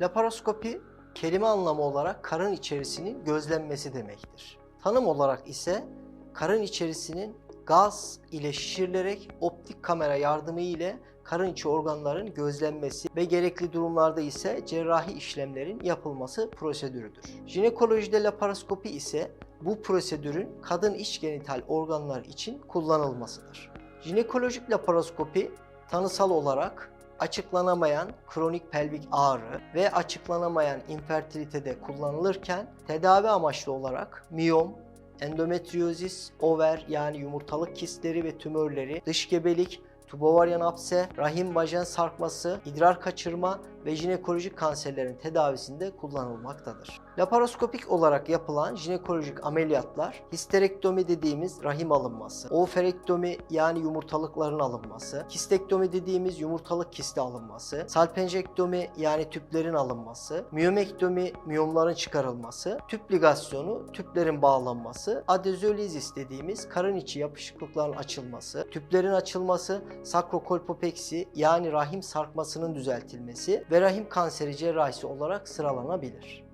Laparoskopi kelime anlamı olarak karın içerisinin gözlenmesi demektir. Tanım olarak ise karın içerisinin gaz ile şişirilerek optik kamera yardımı ile karın içi organların gözlenmesi ve gerekli durumlarda ise cerrahi işlemlerin yapılması prosedürüdür. Jinekolojide laparoskopi ise bu prosedürün kadın iç genital organlar için kullanılmasıdır. Jinekolojik laparoskopi tanısal olarak açıklanamayan kronik pelvik ağrı ve açıklanamayan infertilitede kullanılırken tedavi amaçlı olarak miyom, endometriozis, over yani yumurtalık kistleri ve tümörleri, dış gebelik, tubovaryan apse, rahim vajen sarkması, idrar kaçırma ve jinekolojik kanserlerin tedavisinde kullanılmaktadır. Laparoskopik olarak yapılan jinekolojik ameliyatlar histerektomi dediğimiz rahim alınması, ooferektomi yani yumurtalıkların alınması, kistektomi dediğimiz yumurtalık kisti alınması, salpenjektomi yani tüplerin alınması, miyomektomi miyomların çıkarılması, tüp ligasyonu tüplerin bağlanması, adezolizis dediğimiz karın içi yapışıklıkların açılması, tüplerin açılması, sakrokolpopeksi yani rahim sarkmasının düzeltilmesi ve rahim kanseri cerrahisi olarak sıralanabilir.